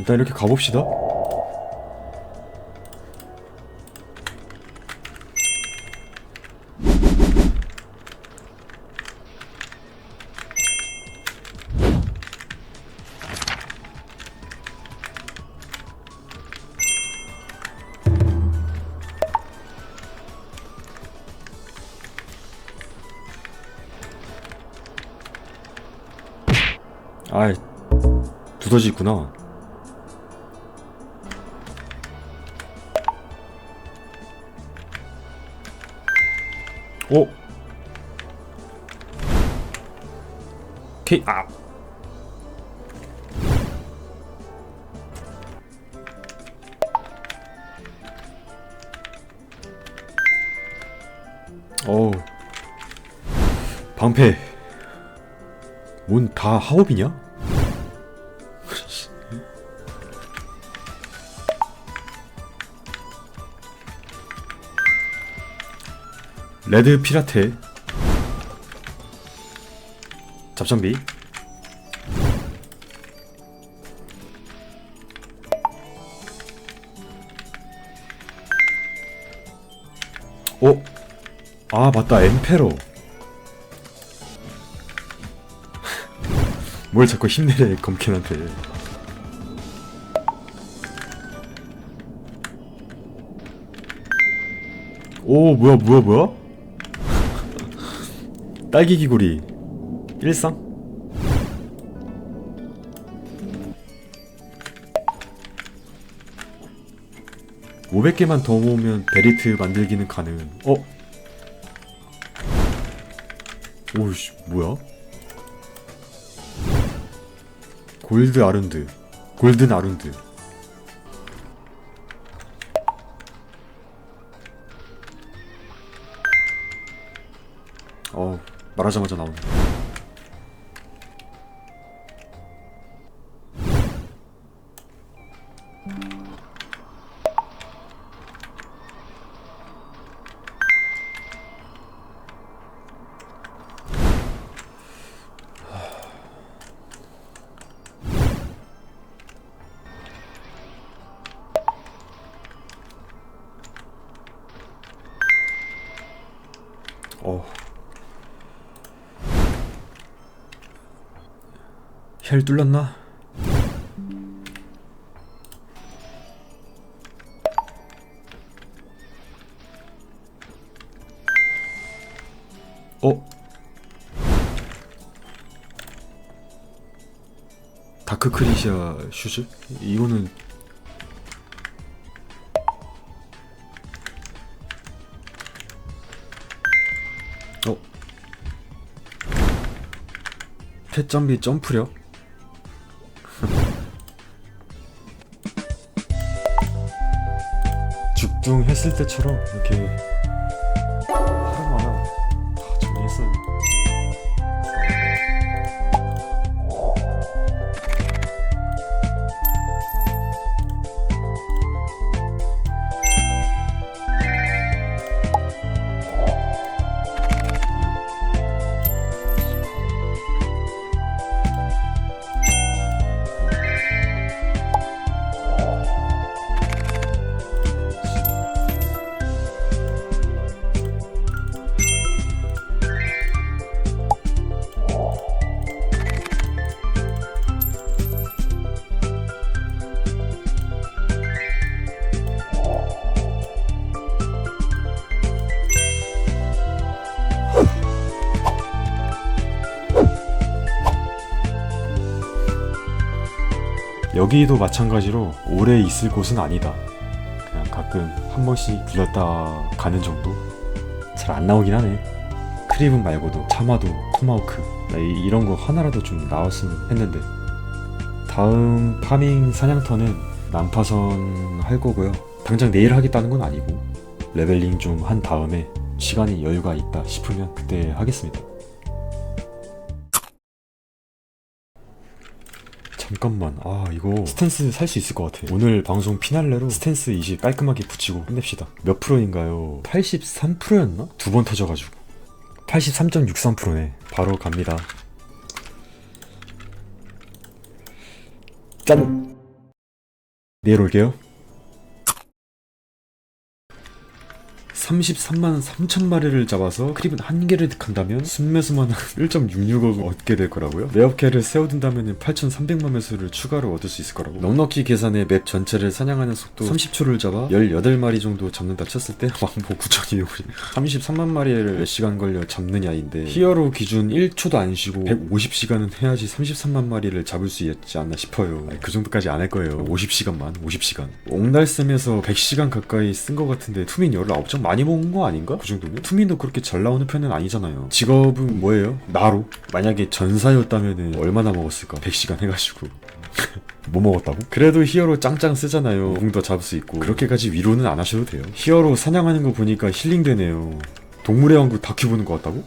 일단 이렇게 가봅시다. 아이 두더지 있구나. 오. 케이 아. 어우. 방패. 뭔 다 하옵이냐? 레드 피라테. 잡장비. 어? 아 맞다. 엠페로. 뭘 자꾸 힘내래 검캔한테. 오 뭐야 뭐야 뭐야 딸기 기구리. 일상? 500개만 더 모으면 베리트 만들기는 가능 어? 오우씨 뭐야? 골드 아룬드. 골든 아룬드. 어 말하자마자 나오네 어. 혈 뚫렸나? 어? 다크 크리시아 슈즈? 이거는 어? 펫점비 점프력? 죽둥했을 때처럼 이렇게 여기도 마찬가지로 오래 있을 곳은 아니다. 그냥 가끔 한 번씩 들렀다 가는 정도? 잘 안 나오긴 하네. 크리븐 말고도 차마도 토마호크 이런 거 하나라도 좀 나왔으면 했는데 다음 파밍 사냥터는 난파선 할 거고요. 당장 내일 하겠다는 건 아니고 레벨링 좀 한 다음에 시간이 여유가 있다 싶으면 그때 하겠습니다. 잠깐만. 아 이거 스탠스 살 수 있을 것 같아. 오늘 방송 피날레로 스탠스 20 깔끔하게 붙이고 끝냅시다. 몇 프로인가요? 83%였나? 두 번 터져가지고. 83.63%네. 바로 갑니다. 짠. 내일 올게요 33만 3천 마리를 잡아서 크립은 한 개를 득한다면 순매수만 1.66억 얻게 될 거라고요? 매업캐를 세워둔다면 8,300만 매수를 추가로 얻을 수 있을 거라고. 넉넉히 계산해 맵 전체를 사냥하는 속도 30초를 잡아 18마리 정도 잡는다 쳤을 때 왕복 9,250 33만 마리를 몇 시간 걸려 잡느냐인데 히어로 기준 1초도 안 쉬고 150시간은 해야지 33만 마리를 잡을 수 있지 않나 싶어요. 아니, 그 정도까지 안 할 거예요. 50시간만 50시간. 옥날쌤에서 100시간 가까이 쓴거 같은데 투민 19점 많이 모은 거 아닌가? 그 정도면? 투민도 그렇게 잘 나오는 편은 아니잖아요 직업은 뭐예요? 나로? 만약에 전사였다면 얼마나 먹었을까? 100시간 해가지고 뭐 먹었다고? 그래도 히어로 짱짱 쓰잖아요 공도 잡을 수 있고 그렇게까지 위로는 안 하셔도 돼요 히어로 사냥하는 거 보니까 힐링되네요 동물의 왕국 다큐 보는 거 같다고?